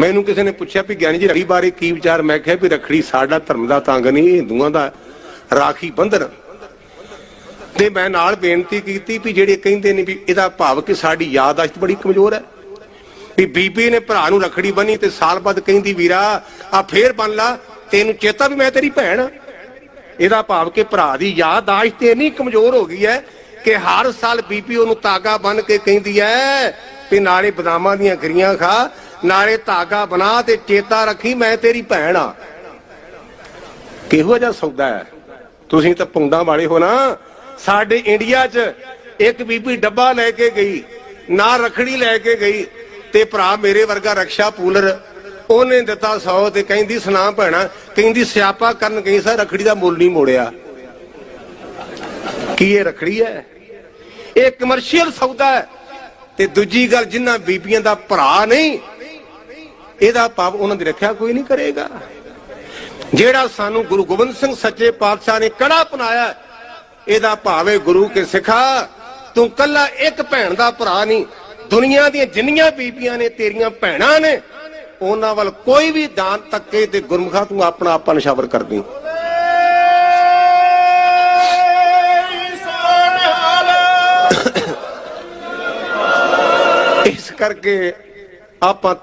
ਮੈਨੂੰ ਕਿਸੇ ਨੇ ਪੁੱਛਿਆ ਵੀ ਗਿਆਨੀ ਜੀ, ਰਖੜੀ ਬਾਰੇ ਕੀ ਵਿਚਾਰ? ਮੈਂ ਕਿਹਾ ਵੀ ਰੱਖੜੀ ਸਾਡਾ ਧਰਮ ਦਾ ਤੰਗ ਨਹੀਂ ਇਹ ਹਿੰਦੂਆਂ ਦਾ ਰਾਖੀ ਬੰਧਨ। ਤੇ ਮੈਂ ਨਾਲ ਬੇਨਤੀ ਕੀਤੀ ਵੀ ਜਿਹੜੇ ਕਹਿੰਦੇ ਨੇ ਵੀ ਇਹਦਾ ਭਾਵ ਕਿ ਸਾਡੀ ਯਾਦਾਸ਼ਤ ਬੜੀ ਕਮਜ਼ੋਰ ਹੈ। ਵੀ ਬੀਬੀ ਨੇ ਭਰਾ ਨੂੰ ਰਖੜੀ ਬੰਨੀ ਤੇ ਸਾਲ ਬਾਅਦ ਕਹਿੰਦੀ, ਵੀਰਾ, ਆ ਫੇਰ ਬਣ ਲਾ, ਤੈਨੂੰ ਚੇਤਾ ਵੀ ਮੈਂ ਤੇਰੀ ਭੈਣ ਇਹਦਾ ਭਾਵ ਕਿ ਭਰਾ ਦੀ ਯਾਦਾਸ਼ਤ ਤੇ ਇੰਨੀ ਕਮਜ਼ੋਰ ਹੋ ਗਈ ਹੈ ਕਿ ਹਰ ਸਾਲ ਬੀਬੀ ਉਹਨੂੰ ਤਾਗਾ ਬੰਨ ਕੇ ਕਹਿੰਦੀ ਹੈ ਵੀ ਨਾਲੇ ਬਦਾਮਾਂ ਦੀਆਂ ਗਰੀਆਂ ਖਾ ਨਾਲੇ ਧਾਗਾ ਬਣਾ ਤੇ ਚੇਤਾ ਰੱਖੀ ਮੈਂ ਤੇਰੀ ਭੈਣ ਆ। ਕਿਹੋ ਜਿਹਾ ਸੌਦਾ ਹੈ? ਤੁਸੀਂ ਤਾਂ ਪੁੰਡਾਂ ਵਾਲੇ ਹੋ ਨਾ। ਸਾਡੇ ਇੰਡੀਆ 'ਚ ਇੱਕ ਬੀਬੀ ਡੱਬਾ ਲੈ ਕੇ ਗਈ, ਨਾ ਰਖੜੀ ਲੈ ਕੇ ਗਈ ਤੇ ਭਰਾ ਮੇਰੇ ਵਰਗਾ ਰਕਸ਼ਾ ਪੂਲਰ ਉਹਨੇ ਦਿੱਤਾ 100 ਤੇ ਕਹਿੰਦੀ, ਸੁਣਾ ਭੈਣਾ। ਕਹਿੰਦੀ, ਸਿਆਪਾ ਕਰਨ ਗਈ ਸਾ, ਰਖੜੀ ਦਾ ਮੁੱਲ ਨਹੀਂ ਮੋੜਿਆ। ਕੀ ਇਹ ਰਖੜੀ ਹੈ? ਇਹ ਕਮਰਸ਼ੀਅਲ ਸੌਦਾ ਹੈ ਤੇ ਦੂਜੀ ਗੱਲ ਜਿਨ੍ਹਾਂ ਬੀਬੀਆਂ ਦਾ ਭਰਾ ਨਹੀਂ ਇਹਦਾ ਭਾਵ ਉਹਨਾਂ ਦੀ ਰੱਖਿਆ ਕੋਈ ਨਹੀਂ ਕਰੇਗਾ। ਜਿਹੜਾ ਸਾਨੂੰ ਗੁਰੂ ਗੋਬਿੰਦ ਸਿੰਘ ਸੱਚੇ ਪਾਤਸ਼ਾਹ ਨੇ ਕੜਾ ਪਨਾਇਆ ਇਹਦਾ ਭਾਵੇਂ ਗੁਰੂ ਕੇ ਸਿਖਾ, ਤੂੰ ਕੱਲਾ ਇੱਕ ਭੈਣ ਦਾ ਭਰਾ ਨਹੀਂ, ਦੁਨੀਆ ਦੀਆਂ ਜਿੰਨੀਆਂ ਬੀਬੀਆਂ ਨੇ ਤੇਰੀਆਂ ਭੈਣਾਂ ਨੇ, ਉਹਨਾਂ ਵੱਲ ਕੋਈ ਵੀ ਦਾਨ ਤੱਕੇ ਤੇ ਗੁਰਮੁਖਾ ਤੂੰ ਆਪਣਾ ਆਪਾ ਨਿਸ਼ਾਵਰ ਕਰਦੀ। ਇਸ ਕਰਕੇ ਆਪਾਂ